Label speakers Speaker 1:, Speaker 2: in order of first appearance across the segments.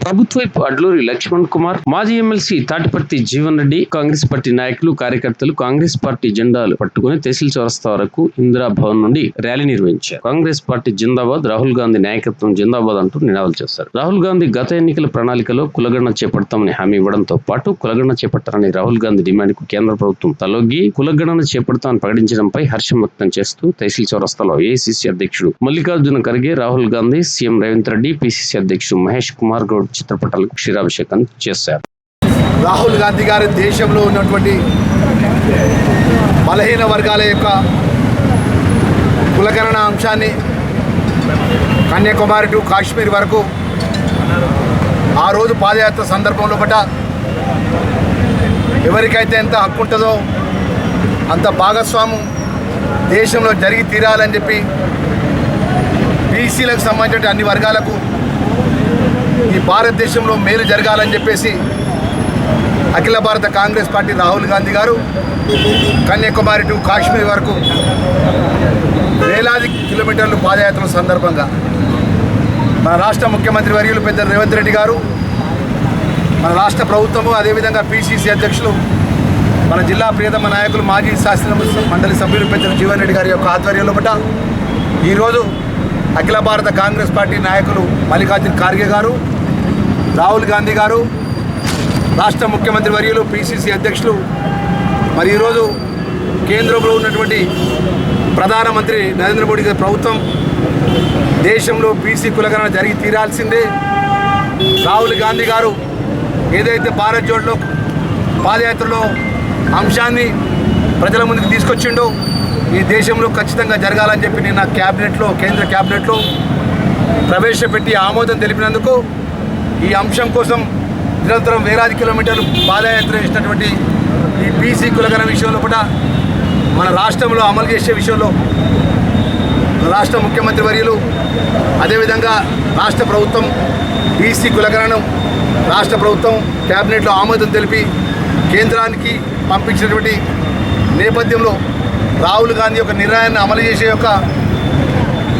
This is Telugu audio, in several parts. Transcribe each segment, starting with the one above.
Speaker 1: ప్రభుత్వైపు అడ్లూరి లక్ష్మణ్ కుమార్ మాజీ ఎమ్మెల్సీ తాటిపర్తి జీవన్ రెడ్డి కాంగ్రెస్ పార్టీ నాయకులు కార్యకర్తలు కాంగ్రెస్ పార్టీ జెండాలు పట్టుకుని తహసీల్ చౌరస్తా వరకు ఇందిరా భవన్ నుండి ర్యాలీ నిర్వహించారు. కాంగ్రెస్ పార్టీ జిందాబాద్ రాహుల్ గాంధీ నాయకత్వం జిందాబాద్ అంటూ నినాదాలు చేశారు. రాహుల్ గాంధీ గత ఎన్నికల ప్రణాళికలో కులగణన చేపడతామని హామీ ఇవ్వడంతో పాటు కులగణన చేపట్టాలని రాహుల్ గాంధీ డిమాండ్కు కేంద్ర ప్రభుత్వం తలొగ్గి కులగణన చేపడతామని ప్రకటించడంపై హర్షం వ్యక్తం చేస్తూ తహసీల్ చౌరస్తాలో ఏఐసిసి అధ్యక్షుడు మల్లికార్జున ఖర్గే రాహుల్ గాంధీ సీఎం రేవంత్ రెడ్డి పిసిసి అధ్యక్షుడు మహేష్ కుమార్ గౌడ్ చిత్రపటాలకు క్షీరాభిషేకం చేశారు.
Speaker 2: రాహుల్ గాంధీ గారి దేశంలో ఉన్నటువంటి బలహీన వర్గాల యొక్క కులకరణ అంశాన్ని కన్యాకుమారి టు కాశ్మీర్ వరకు ఆ రోజు పాదయాత్ర సందర్భంలో పట ఎవరికైతే ఎంత హక్కు ఉంటుందో అంత భాగస్వాము దేశంలో జరిగి తీరాలని చెప్పి బీసీలకు సంబంధించిన అన్ని వర్గాలకు ఈ భారతదేశంలో మేలు జరగాలని చెప్పేసి అఖిల భారత కాంగ్రెస్ పార్టీ రాహుల్ గాంధీ గారు కన్యాకుమారి టు కాశ్మీర్ వరకు వేలాది కిలోమీటర్లు పాదయాత్రల సందర్భంగా మన రాష్ట్ర ముఖ్యమంత్రి వర్యులు పెద్ద రేవంత్ రెడ్డి గారు మన రాష్ట్ర ప్రభుత్వము అదేవిధంగా పిసిసి అధ్యక్షులు మన జిల్లా ప్రియతమ నాయకులు మాజీ శాసన మండలి సభ్యులు పెద్ద జీవన్ రెడ్డి గారి యొక్క ఆధ్వర్యంలో పట్ట ఈరోజు అఖిల భారత కాంగ్రెస్ పార్టీ నాయకులు మల్లికార్జున ఖార్గే గారు రాహుల్ గాంధీ గారు రాష్ట్ర ముఖ్యమంత్రి వర్యులు పిసిసి అధ్యక్షులు మరి ఈరోజు కేంద్రంలో ఉన్నటువంటి ప్రధానమంత్రి నరేంద్ర మోడీ గారి ప్రభుత్వం దేశంలో బీసీ కులగణన జరిగి తీరాల్సిందే. రాహుల్ గాంధీ గారు ఏదైతే భారత్ జోడ్లో పాదయాత్రలో అంశాన్ని ప్రజల ముందుకు తీసుకొచ్చిండో ఈ దేశంలో ఖచ్చితంగా జరగాలని చెప్పి నేను నా క్యాబినెట్లో కేంద్ర క్యాబినెట్లో ప్రవేశపెట్టి ఆమోదం తెలిపినందుకు ఈ అంశం కోసం నిరంతరం వేలాది కిలోమీటర్లు పాదయాత్ర చేసినటువంటి ఈ బీసీ కులగణ విషయంలో కూడా మన రాష్ట్రంలో అమలు చేసే విషయంలో రాష్ట్ర ముఖ్యమంత్రి వర్యులు అదేవిధంగా రాష్ట్ర ప్రభుత్వం బీసీ కులగణను రాష్ట్ర ప్రభుత్వం క్యాబినెట్లో ఆమోదం తెలిపి కేంద్రానికి పంపించినటువంటి నేపథ్యంలో రాహుల్ గాంధీ యొక్క నిర్ణయాన్ని అమలు చేసే యొక్క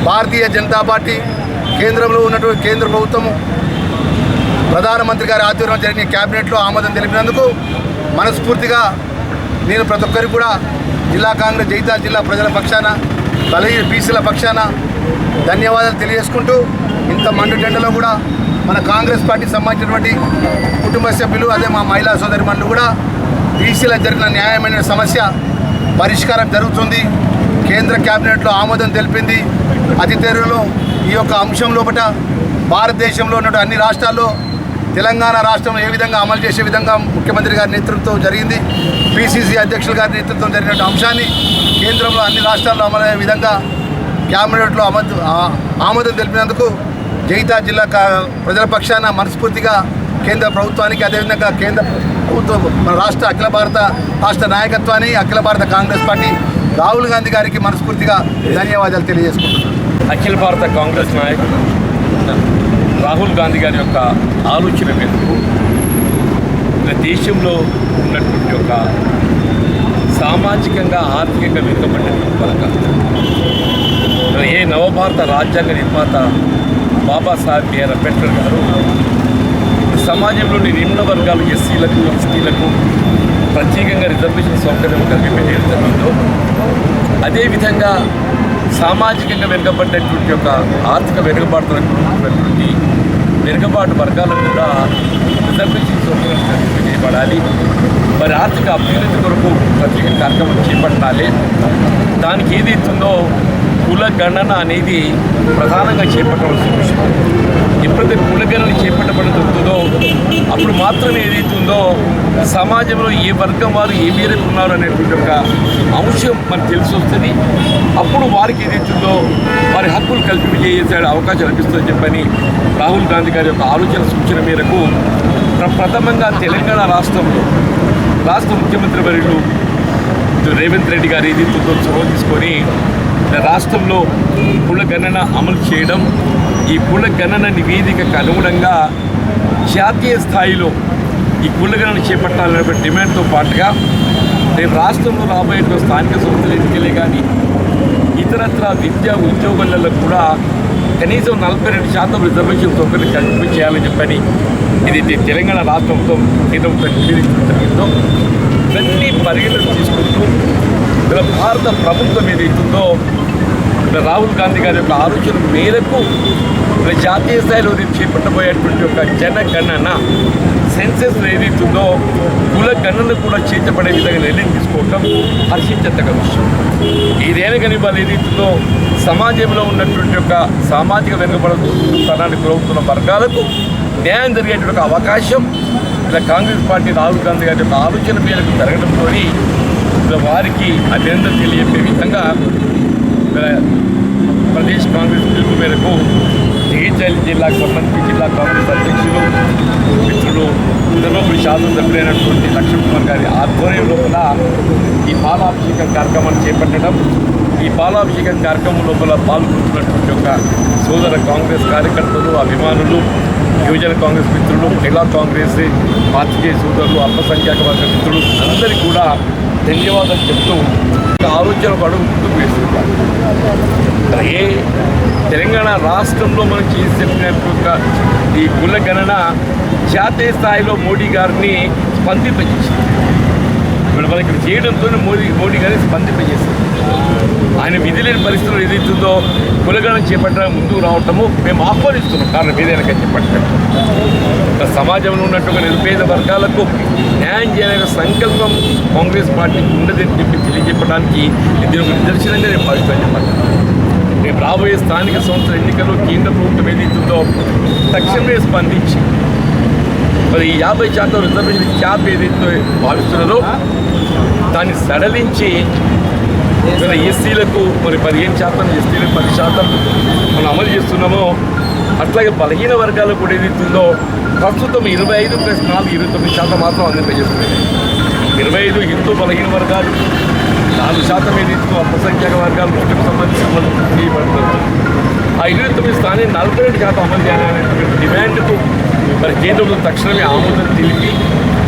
Speaker 2: భారతీయ జనతా పార్టీ కేంద్రంలో ఉన్నటువంటి కేంద్ర ప్రభుత్వము ప్రధానమంత్రి గారి ఆధ్వర్యంలో జరిగిన క్యాబినెట్లో ఆమోదం తెలిపినందుకు మనస్ఫూర్తిగా నేను ప్రతి ఒక్కరికి కూడా జిల్లా కాంగ్రెస్ జైతాల్ జిల్లా ప్రజల పక్షాన బలహీన బీసీల పక్షాన ధన్యవాదాలు తెలియజేసుకుంటూ ఇంత మండు టెండలో కూడా మన కాంగ్రెస్ పార్టీకి సంబంధించినటువంటి కుటుంబ సభ్యులు అదే మా మహిళా సోదరి కూడా బీసీల జరిగిన న్యాయమైన సమస్య పరిష్కారం జరుగుతుంది. కేంద్ర కేబినెట్లో ఆమోదం తెలిపింది. అతి త్వరలో ఈ యొక్క అంశం లోపల భారతదేశంలో ఉన్న అన్ని రాష్ట్రాల్లో తెలంగాణ రాష్ట్రంలో ఏ విధంగా అమలు చేసే విధంగా ముఖ్యమంత్రి గారి నేతృత్వం జరిగింది. పిసిసి అధ్యక్షుల గారి నేతృత్వం జరిగిన అంశాన్ని కేంద్రంలో అన్ని రాష్ట్రాల్లో అమలయ్యే విధంగా క్యాబినెట్లో ఆమోద ఆమోదం తెలిపినందుకు జైతా జిల్లా కా- ప్రజల పక్షాన మనస్ఫూర్తిగా కేంద్ర ప్రభుత్వానికి అదేవిధంగా కేంద్ర మన రాష్ట్ర అఖిల భారత రాష్ట్ర నాయకత్వాన్ని అఖిల భారత కాంగ్రెస్ పార్టీ రాహుల్ గాంధీ గారికి మనస్ఫూర్తిగా ధన్యవాదాలు తెలియజేసుకుంటున్నాను.
Speaker 3: అఖిల భారత కాంగ్రెస్ నాయకుడు రాహుల్ గాంధీ గారి యొక్క ఆలోచన మేరకు మన దేశంలో ఉన్నటువంటి ఒక సామాజికంగా ఆర్థికంగా వెనుకబడినటువంటి వర్గాలు ఏ నవభారత రాజ్యాంగ నిర్మాత బాబాసాహెబ్ బిఆర్ అంబేద్కర్ గారు సమాజంలోని నిమ్న వర్గాలు ఎస్సీలకు ఎస్టీలకు ప్రత్యేకంగా రిజర్వేషన్ సౌకర్యం కల్పించడం జరిగిందో అదేవిధంగా సామాజికంగా వెనుకబడినటువంటి ఒక ఆర్థిక వెనుకబాటుతున్నటువంటి వెనుకబాటు వర్గాలకు కూడా రిజర్వేషన్ సౌకర్యం కల్పించబడాలి మరి ఆర్థిక అభ్యున్నతి కొరకు ప్రత్యేక కార్యక్రమం చేపట్టాలి. దానికి ఏదైతుందో కుల గణన అనేది ప్రధానంగా చేపట్టవలసిన విషయం. ఎప్పుడైతే కులగణన చేపట్టబడుతుందో అప్పుడు మాత్రమే ఏదైతుందో సమాజంలో ఏ వర్గం వారు ఏ మేరకు ఉన్నారు అనేటువంటి ఒక అంశం మనకు తెలిసి వస్తుంది. అప్పుడు వారికి ఏదైతుందో వారి హక్కులు కల్పింపజేసే అవకాశం లభిస్తుందని చెప్పని రాహుల్ గాంధీ గారి యొక్క ఆలోచన సూచన మేరకు ప్రప్రథమంగా తెలంగాణ రాష్ట్రంలో రాష్ట్ర ముఖ్యమంత్రి వర్యులు రేవంత్ రెడ్డి గారు ఏదైతుందో చొరవ తీసుకొని రాష్ట్రంలో కుల గణన అమలు చేయడం ఈ కుల గణన నివేదికకు అనుగుణంగా జాతీయ స్థాయిలో ఈ కుల గణన చేపట్టాలనే డిమాండ్తో పాటుగా రేపు రాష్ట్రంలో రాబోయే స్థానిక సంస్థల ఎన్నికలే కానీ ఇతరత్ర విద్యా ఉద్యోగులలో కూడా కనీసం నలభై రెండు శాతం రిజర్వేషన్ సౌకర్యం కల్పి చేయాలని చెప్పని ఇది తెలంగాణ రాష్ట్ర ప్రభుత్వం కేంద్ర ప్రభుత్వం నివేదించడం జరిగిందో ఇవన్నీ పరిగణన తీసుకుంటూ ఇలా భారత ప్రభుత్వం ఏదైతుందో ఇలా రాహుల్ గాంధీ గారి యొక్క ఆలోచన మేరకు ఇలా జాతీయ స్థాయిలో రేపు చేపట్టబోయేటువంటి ఒక జనగణన సెన్సెస్ ఏదైతుందో కుల గణన కూడా చేర్చబడే విధంగా నిర్ణయం తీసుకోవటం హర్షించదగ్గ విషయం. ఇదేనా కానీ వాళ్ళు ఏదైతుందో సమాజంలో ఉన్నటువంటి ఒక సామాజిక వెనుకబడుతనానికి గురవుతున్న వర్గాలకు న్యాయం జరిగేటువంటి ఒక అవకాశం ఇలా కాంగ్రెస్ పార్టీ రాహుల్ గాంధీ గారి యొక్క ఆలోచన మేరకు జరగడంతో ఇలా వారికి అభినందన తెలియజెప్పే విధంగా ప్రదేశ్ కాంగ్రెస్ పిలుపు మేరకు జగిత్యాల జిల్లాకు సంబంధించి జిల్లా కాంగ్రెస్ అధ్యక్షులు మిత్రులు ధర్మపురి శాసనసభ్యులైనటువంటి లక్ష్మణ్ కుమార్ గారి ఆధ్వర్యం లోపల ఈ పాలాభిషేకం కార్యక్రమాన్ని చేపట్టడం ఈ పాలాభిషేకం కార్యక్రమం లోపల పాల్గొంటున్నటువంటి ఒక సోదర కాంగ్రెస్ కార్యకర్తలు అభిమానులు యువజన కాంగ్రెస్ మిత్రులు మహిళా కాంగ్రెస్ పాత్రికేయ సోదరులు అల్పసంఖ్యాక వర్గ మిత్రులు అందరికీ కూడా ధన్యవాదాలు చెప్తూ ఆలోచన ఒక ముందుకు వేస్తున్నారు. ఏ తెలంగాణ రాష్ట్రంలో మనం చేసి చెప్పినట్టుగా ఈ కుల గణన జాతీయ స్థాయిలో మోడీ గారిని స్పందింపజేసింది. ఇప్పుడు మనకి ఇక్కడ చేయడంతో మోడీ మోడీ గారిని స్పందింపజేసింది. ఆయన విధి లేని పరిస్థితులు ఏదైతుందో కులగణం చేపట్టడానికి ముందుకు రావటము మేము ఆహ్వానిస్తున్నాం. కారణం ఏదైనా చేపట్టడం. ఒక సమాజంలో ఉన్నట్టుగా నిరుపేద వర్గాలకు న్యాయం చేయాలనే సంకల్పం కాంగ్రెస్ పార్టీకి ఉండదని చెప్పి తెలియజెప్పడానికి ఇది ఒక నిదర్శనంగా నేను భావిస్తాను చెప్పండి రేపు రాబోయే స్థానిక సంస్థల ఎన్నికల్లో కేంద్ర ప్రభుత్వం ఏదైతుందో తక్షణమే స్పందించి మరి ఈ యాభై శాతం రిజర్వేషన్ క్యాప్ ఏదైతే భావిస్తున్నారో దాన్ని సడలించి ఇక్కడ ఎస్సీలకు మరి పదిహేను శాతం ఎస్టీలకు పది శాతం మనం అమలు చేస్తున్నామో అట్లాగే బలహీన వర్గాలకు కూడా ఏదైతుందో ప్రస్తుతం ఇరవై ఐదు ప్లస్ నాలుగు ఇరవై తొమ్మిది శాతం మాత్రం అందింపజేస్తున్నాయి. ఇరవై ఐదు హిందూ బలహీన వర్గాలు నాలుగు శాతం ఏదైతుందో అల్పసంఖ్యాక వర్గాలు ముఖ్యం సంబంధించి అమలు చేయబడుతుంది ఆ ఇరవై తొమ్మిది స్థానం నలభై రెండు శాతం అమలు చేయాలనేటువంటి డిమాండ్కు మరి కేంద్రంలో తక్షణమే ఆమోదం తెలిపి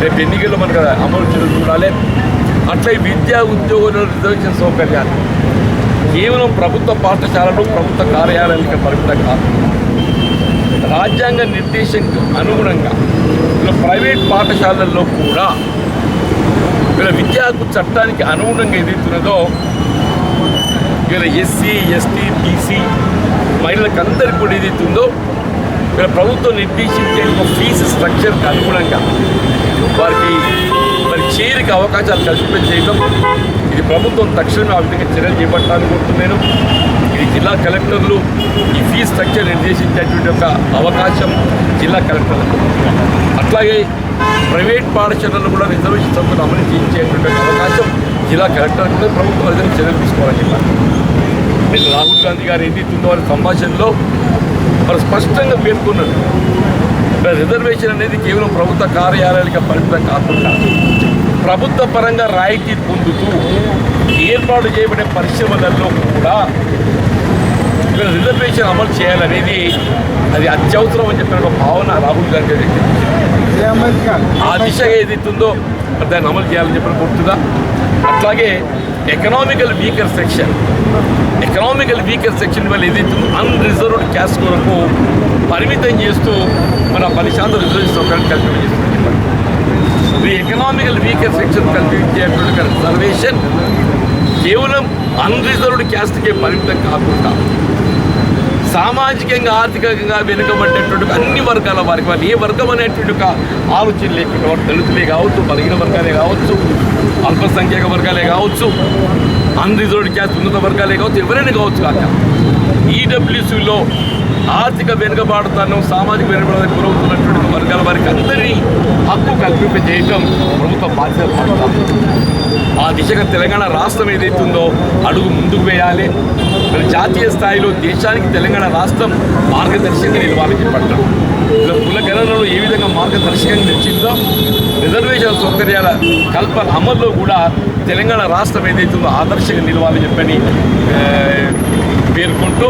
Speaker 3: రేపు ఎన్నికల్లో మనకు అమలు చేయడం చూడాలి. అట్లా విద్యా ఉద్యోగుల రిజర్వేషన్ సౌకర్యాలు. కేవలం ప్రభుత్వ పాఠశాలలు ప్రభుత్వ కార్యాలయాలకు పరిమితం కాదు. రాజ్యాంగ నిర్దేశంకు అనుగుణంగా ఇలా ప్రైవేట్ పాఠశాలల్లో కూడా ఇలా విద్యా హక్కు చట్టానికి అనుగుణంగా ఏదైతున్నదో ఇలా ఎస్సీ ఎస్టీ బీసీ మహిళలకు అందరికీ కూడా ఏదైతుందో వీళ్ళ ప్రభుత్వం నిర్దేశించే ఒక ఫీజు స్ట్రక్చర్కి అనుగుణంగా వారికి చేరిక అవకాశాలు కల్పించ చేయడం ఇది ప్రభుత్వం తక్షణమే ఆ విధంగా చర్యలు చేపట్టాలని కోరుతున్నాను. ఇది జిల్లా కలెక్టర్లు ఈ ఫీజు స్ట్రక్చర్ నిర్దేశించేటువంటి ఒక అవకాశం జిల్లా కలెక్టర్లకు. అట్లాగే ప్రైవేట్ పాఠశాలలు కూడా రిజర్వేషన్ సంస్థలు అమలు చేయించేటువంటి అవకాశం జిల్లా కలెక్టర్ కూడా ప్రభుత్వం ఆ చర్యలు తీసుకోవాలని చెప్పారు రాహుల్ గాంధీ గారు ఏదైతుందో వారి సంభాషణలో వారు స్పష్టంగా పేర్కొన్నారు. రిజర్వేషన్ అనేది కేవలం ప్రభుత్వ కార్యాలయాలకు పరిమితం కాకుండా ప్రభుత్వ పరంగా రాయితీ పొందుతూ ఏర్పాటు చేయబడే పరిశ్రమలలో కూడా ఇక్కడ రిజర్వేషన్ అమలు చేయాలనేది అది అత్యవసరం అని చెప్పిన ఒక భావన రాహుల్ గాంధీ. ఆ దిశగా ఏదైతుందో దాన్ని అమలు చేయాలని చెప్పిన గుర్తుగా అట్లాగే economical weaker section economical weaker section వల్ల ఏదైతే అన్రిజర్వ్డ్ క్యాస్ట్ కొరకు పరిమితం చేస్తూ మన పది శాతం రిజర్వేషన్ సౌకర్యం కల్పించేస్తుంది ఎకనామికల్ వీకర్ సెక్షన్ కల్పించేటువంటి రిజర్వేషన్ కేవలం అన్రిజర్వ్డ్ క్యాస్ట్కే పరిమితం కాకుండా సామాజికంగా ఆర్థికంగా వెనుకబడ్డటువంటి అన్ని వర్గాల వారికి వారు ఏ వర్గం అనేటువంటి ఒక ఆలోచన లేకుండా వారు దళితులే కావచ్చు బలహీన వర్గాలే కావచ్చు అల్పసంఖ్యాక వర్గాలే కావచ్చు అన్రిజర్వ్డ్ క్యాస్ట్ ఉన్నత వర్గాలే కావచ్చు ఎవరైనా కావచ్చు కాక. ఈడబ్ల్యూసీలో ఆర్థిక వెనుకబాటుతనం సామాజిక వెనుకబాటు గురవుతున్నటువంటి వర్గాల వారికి అందరినీ హక్కు కల్పింపజేయటం ప్రభుత్వ బాధ్యత ఆ దిశగా తెలంగాణ రాష్ట్రం ఏదైతుందో అడుగు ముందుకు వేయాలి. మరి జాతీయ స్థాయిలో దేశానికి తెలంగాణ రాష్ట్రం మార్గదర్శకంగా నిలవాలని చెప్పటం ఇలా కుల గణనలో ఏ విధంగా మార్గదర్శకంగా నిలిచిందో రిజర్వేషన్ సౌకర్యాల కల్పన అమల్లో కూడా తెలంగాణ రాష్ట్రం ఏదైతుందో ఆదర్శంగా నిలవాలని చెప్పని పేర్కొంటూ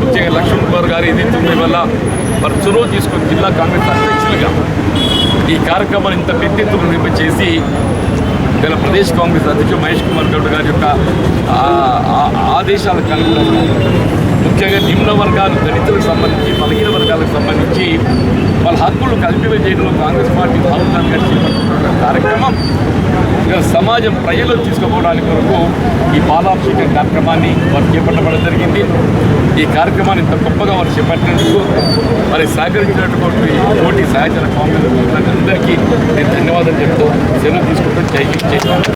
Speaker 3: ముఖ్యంగా లక్ష్మణ్ కుమార్ గారు ఏదైతుందో వల్ల మరి చొరవ తీసుకొని జిల్లా కాంగ్రెస్ అధ్యక్షులుగా ఈ కార్యక్రమాన్ని ఇంత పెద్ద ఎత్తున నిర్వహించేసి గల ప్రదేశ్ కాంగ్రెస్ అధ్యక్షుడు మహేష్ కుమార్ గౌడ్ గారి యొక్క ఆదేశాల ఆ- ఆదేశాలకు అనుగుణంగా ముఖ్యంగా నిమ్న వర్గాలు దళితులకు సంబంధించి బలహీన వర్గాలకు సంబంధించి వాళ్ళ హక్కులు కల్పివేయడంలో కాంగ్రెస్ పార్టీ భాగంగా చేపట్టుతున్న కార్యక్రమం సమాజం ప్రజలు తీసుకుపోవడానికి కొరకు ఈ పాలాభిషేక కార్యక్రమాన్ని వారు చేపట్టడం జరిగింది. ఈ కార్యక్రమాన్ని ఇంత గొప్పగా వారు చేపట్టినందుకు మరి సహకరించినటువంటి పోటీ సహచర కాంగ్రెస్ అందరికీ నేను ధన్యవాదాలు చెప్తూ సెలవు తీసుకుంటూ జై